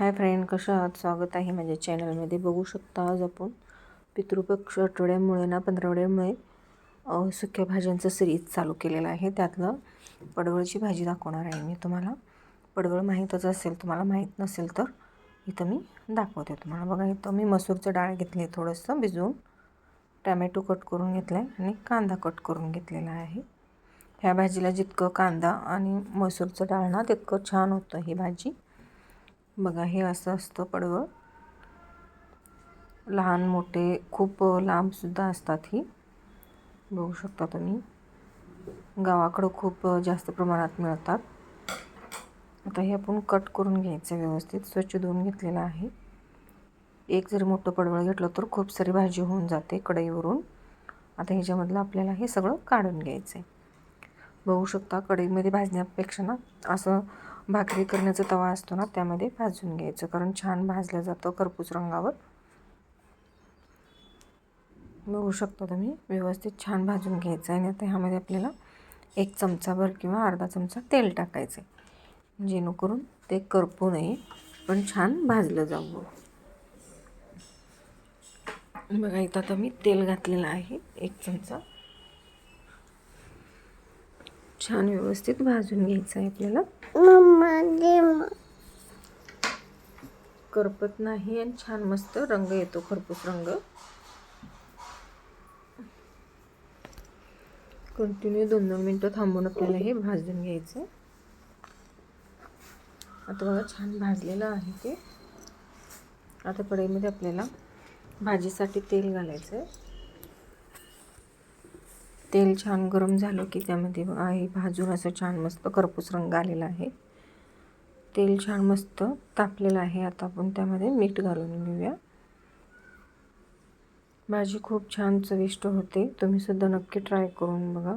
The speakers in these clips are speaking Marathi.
हाय फ्रेंड कशा आहात? स्वागत आहे माझ्या चॅनलमध्ये. बघू शकता आज आपण पितृपक्ष आठवड्यामुळे ना पंधरवड्यामुळे सुक्या भाज्यांचं सिरीज चालू केलेलं आहे. त्यातलं पडवळची भाजी दाखवणार आहे मी तुम्हाला. पडवळ माहीतच असेल तुम्हाला माहीत नसेल तर इथं मी दाखवते तुम्हाला. बघा इथं मी मसूरचं डाळ घेतली आहे थोडंसं भिजवून. टॅमॅटो कट करून घेतला आहे आणि कांदा कट करून घेतलेला आहे. ह्या भाजीला जितकं कांदा आणि मसूरचं डाळ ना तितकं छान होतं ही भाजी. बघा हे असं असतं पडवळ. लहान मोठे खूप लांबसुद्धा असतात ही. बघू शकता तुम्ही. गावाकडं खूप जास्त प्रमाणात मिळतात. आता हे आपण कट करून घ्यायचं व्यवस्थित. स्वच्छ धुवून घेतलेलं आहे. एक जर मोठं पडवळ घेतलं तर खूप सारी भाजी होऊन जाते कढईवरून. आता ह्याच्यामधलं आपल्याला हे सगळं काढून घ्यायचं आहे बघू शकता कढईमध्ये भाजण्यापेक्षा ना असं भाकरी करण्याचा तवा असतो ना त्यामध्ये भाजून घ्यायचं. कारण छान भाजलं जातं करपूस रंगावर. बघू शकता तुम्ही व्यवस्थित छान भाजून घ्यायचं आहे आणि आता ह्यामध्ये आपल्याला एक चमचाभर किंवा अर्धा चमचा तेल टाकायचं आहे जेणेकरून ते करपू नये पण छान भाजलं जावं. बघा इथं आता मी तेल घातलेलं आहे एक चमचा. छान व्यवस्थित भाजून घ्यायचं आहे आपल्याला. करपत नाही आणि छान मस्त रंग येतो खरपूस रंग. कंटिन्यू दोन दोन मिनटं थांबून आपल्याला हे भाजून घ्यायचं आता बघा छान भाजलेलं आहे ते. आता कढईमध्ये आपल्याला भाजीसाठी तेल घालायचं आहे तेल छान गरम झालं की त्यामध्ये आहे भाजून असं छान मस्त करपूस रंग आलेला आहे. तेल छान मस्त तापलेलं आहे. आता आपण त्यामध्ये मीठ घालून घेऊया. भाजी खूप छान चविष्ट होते. तुम्हीसुद्धा नक्की ट्राय करून बघा.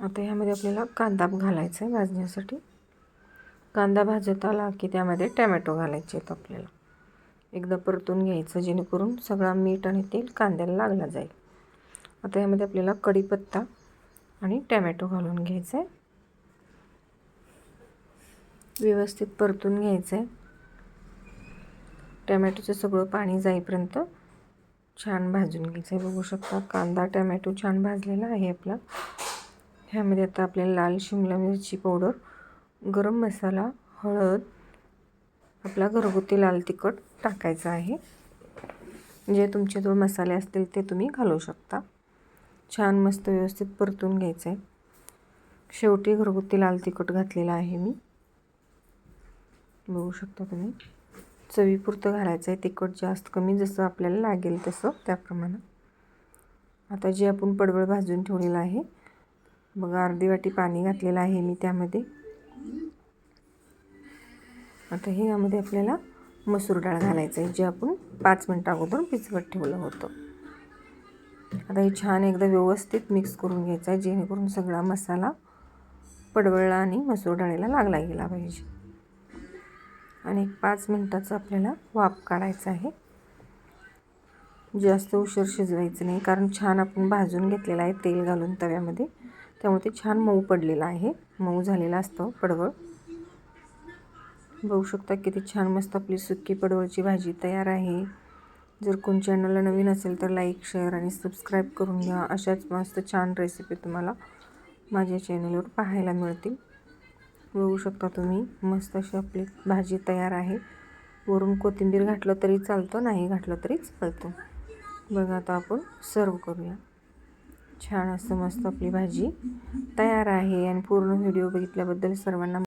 आता ह्यामध्ये आपल्याला कांदा घालायचा आहे भाजण्यासाठी. कांदा भाजत आला की त्यामध्ये टॅमॅटो घालायचे आहेत आपल्याला. एकदा परतून घ्यायचं जेणेकरून सगळा मीठ आणि तेल कांद्याला लागला जाईल. आता यामध्ये आपल्याला कढीपत्ता आणि टॅमॅटो घालून घ्यायचं आहे व्यवस्थित परतून घ्यायचं आहे टॅमॅटोचं सगळं पाणी जाईपर्यंत छान भाजून घ्यायचं आहे बघू शकता कांदा टॅमॅटो छान भाजलेला आहे आपला. ह्यामध्ये आता आपल्याला लाल शिमला मिरची पावडर गरम मसाला हळद आपला घरगुती लाल तिखट टाकायचं आहे. जे तुमच्याजवळ मसाले असतील ते तुम्ही घालू शकता. छान मस्त व्यवस्थित परतून घ्यायचं आहे शेवटी घरगुती लाल तिखट घातलेलं आहे मी. बघू शकता तुम्ही. चवीपुरतं घालायचं आहे तिखट जास्त कमी जसं आपल्याला लागेल तसं त्याप्रमाणे. आता जे आपण पडवळ भाजून ठेवलेलं आहे बघा अर्धी वाटी पाणी घातलेलं आहे मी त्यामध्ये. आता हे यामध्ये आपल्याला मसूर डाळ घालायचं आहे जे आपण पाच मिनटं अगोदर भिजवत ठेवलं होतं. आता हे छान एकदा व्यवस्थित मिक्स करून घ्यायचं आहे जेणेकरून सगळा मसाला पडवळला आणि मसूर डाळीला लागला गेला पाहिजे. आणि एक पाच मिनटाचं आपल्याला वाफ काढायचं आहे. जास्त उशीर शिजवायचं नाही कारण छान आपण भाजून घेतलेलं आहे तेल घालून तव्यामध्ये. त्यामुळे ते छान मऊ पडलेलं आहे. मऊ झालेलं असतं पडवळ. बघू शकता किती छान मस्त आपली सुक्की पडवळची भाजी तयार आहे. जर कोण चॅनलला नवीन असेल तर लाईक शेअर आणि सबस्क्राईब करून घ्या. अशाच मस्त छान रेसिपी तुम्हाला माझ्या चॅनलवर पाहायला मिळतील. बघू शकता तुम्ही मस्त अशी आपली भाजी तयार आहे. वरून कोथिंबीर घातलं तरी चालतं नाही घातलं तरी चालतं. बघा आता आपण सर्व करूया. छान असं मस्त आपली भाजी तयार आहे आणि पूर्ण व्हिडिओ बघितल्याबद्दल सर्वांना